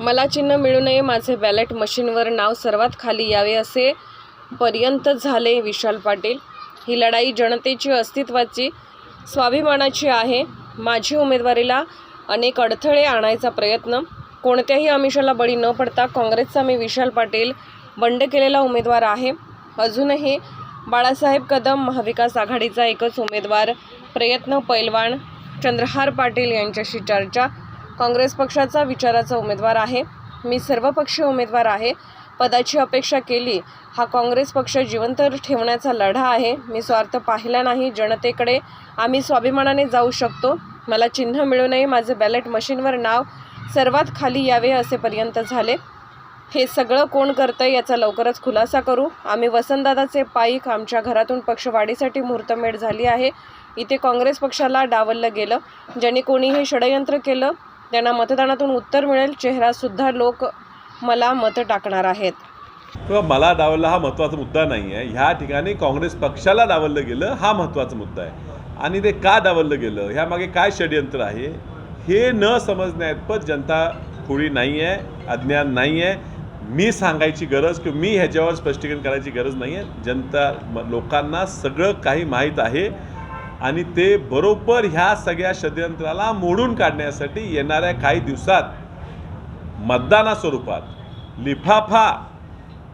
मला चिन्ह मिळू नये माझे बॅलेट मशीनवर नाव सर्वात खाली यावे असे पर्यंत झाले विशाल पाटील. ही लढाई जनतेची अस्तित्वाची स्वाभिमानाची आहे. माझी उमेदवारीला अनेक अडथळे आणायचा प्रयत्न. कोणत्याही आमिषाला बळी न पडता काँग्रेसचा मी विशाल पाटील बंड केलेला उमेदवार आहे. अजूनही बाळासाहेब कदम महाविकास आघाडीचा एकच उमेदवार प्रयत्न पैलवान चंद्रहार पाटील यांच्याशी चर्चा काँग्रेस पक्षाचा विचाराचा उमेदवार आहे. मी सर्वपक्षीय उमेदवार आहे. पदाची अपेक्षा केली हा काँग्रेस पक्ष जिवंत ठेवण्याचा लढा आहे. मी स्वार्थ पाहिला नाही. जनतेकडे आम्ही स्वाभिमानाने जाऊ शकतो. मला चिन्ह मिळू नये. माझे बॅलेट मशीनवर नाव सर्वात खाली यावे असेपर्यंत झाले. हे सगळं कोण करतं याचा लवकरच खुलासा करू. आम्ही वसंतदादाचे पाईक आमच्या घरातून पक्षवाढीसाठी मुहूर्तमेढ झाली आहे. इथे काँग्रेस पक्षाला डावललं गेलं. ज्यांनी कोणी हे षडयंत्र केलं त्यांना मतदानातून उत्तर मिळेल. चेहरासुद्धा लोक मला मतं टाकणार आहेत. किंवा मला डावलला हा महत्त्वाचा मुद्दा नाही आहे ह्या ठिकाणी काँग्रेस पक्षाला डावललं गेलं हा महत्त्वाचा मुद्दा आहे. आणि ते का डावललं गेलं? ह्यामागे काय षडयंत्र आहे? हे न समजण्यात जनता खुळी नाही आहे अज्ञान नाही आहे मी सांगायची गरज किंवा मी ह्याच्यावर स्पष्टीकरण करायची गरज नाही आहे जनता लोकांना सगळं काही माहीत आहे. आणि ते बरोबर ह्या सगळ्या षडयंत्राला मोडून काढण्यासाठी येणाऱ्या काही दिवसात मतदाना स्वरूपात लिफाफा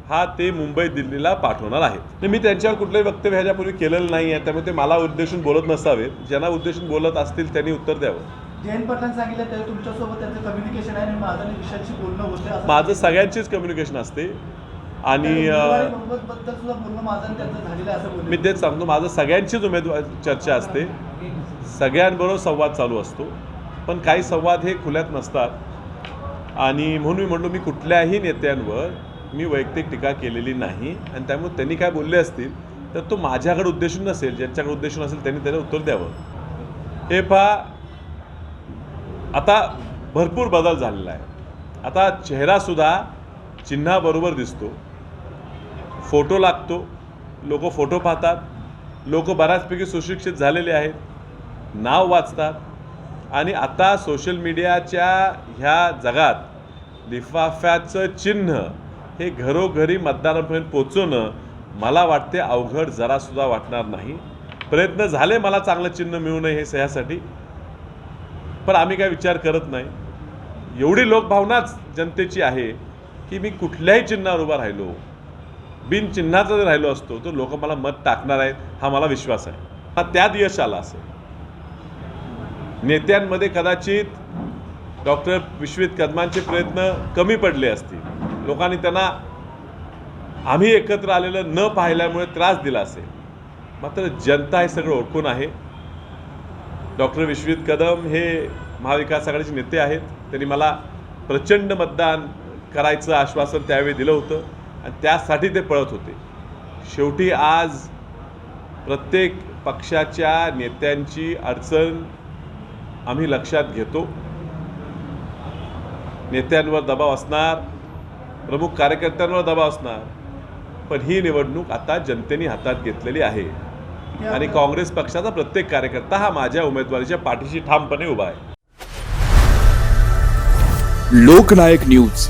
हा ते मुंबई दिल्लीला पाठवणार आहेत. मी त्यांच्यावर कुठलंही वक्तव्य ह्याच्यापूर्वी केलेलं नाही आहे त्यामुळे ते मला उद्देशून बोलत नसावेत. ज्यांना उद्देशून बोलत असतील त्यांनी उत्तर द्यावं. जयंत सांगितलं तर तुमच्यासोबत त्यांचं कम्युनिकेशन आहे आणि माझं आणि विषयाची बोलणं होते. असं माझं सगळ्यांचीच कम्युनिकेशन असते. आणि मी तेच सांगतो माझं सगळ्यांचीच उमेदवार चर्चा असते. सगळ्यांबरोबर संवाद चालू असतो. पण काही संवाद हे खुल्यात नसतात. आणि म्हणून मी म्हणलो मी कुठल्याही नेत्यांवर मी वैयक्तिक टीका केलेली नाही. आणि त्यामुळे त्यांनी काय बोलले असतील तर तो माझ्याकडे उद्देशून नसेल ज्यांच्याकडे उद्देशून असेल त्यांनी त्याला उत्तर द्यावं. हे पहा आता भरपूर बदल झालेला आहे. आता चेहरासुद्धा चिन्हाबरोबर दिसतो. फोटो लागतो. लोक फोटो पाहतात. लोक बऱ्याचपैकी सुशिक्षित झालेले आहेत. नाव वाचतात. आणि आता सोशल मीडियाच्या ह्या जगात लिफाफ्याचं चिन्ह हे घरोघरी मतदारांपर्यंत पोचवणं मला वाटते अवघड जरासुद्धा वाटणार नाही. प्रयत्न झाले मला चांगलं चिन्ह मिळू नये हे ह्यासाठी. पण आम्ही काय विचार करत नाही. एवढी लोकभावनाच जनतेची आहे की मी कुठल्याही चिन्हावर उभा राहिलो. बिनचिन्हाचा जर राहिलो असतो तर लोक मला मत टाकणार आहेत हा मला विश्वास आहे. हा त्यात यश आला असेल. नेत्यांमध्ये कदाचित डॉक्टर विश्वित कदमांचे प्रयत्न कमी पडले असतील. लोकांनी त्यांना आम्ही एकत्र आलेलं न पाहिल्यामुळे त्रास दिला असेल. मात्र जनता हे सगळं ओळखून आहे. डॉक्टर विश्वित कदम हे महाविकास आघाडीचे नेते आहेत. त्यांनी मला प्रचंड मतदान करायचं आश्वासन त्यावेळी दिलं होतं. आणि त्यासाठी ते पळत होते. शेवटी आज प्रत्येक पक्षाच्या नेत्यांची अडचण आम्ही लक्षात घेतो. नेत्यांवर दबाव असणार प्रमुख कार्यकर्त्यांवर दबाव असणार पण ही निवडणूक आता जनतेने हातात घेतलेली आहे. आणि काँग्रेस पक्षाचा प्रत्येक कार्यकर्ता हा माझ्या उमेदवारीच्या पाठीशी ठामपणे उभा आहे. लोकनायक न्यूज.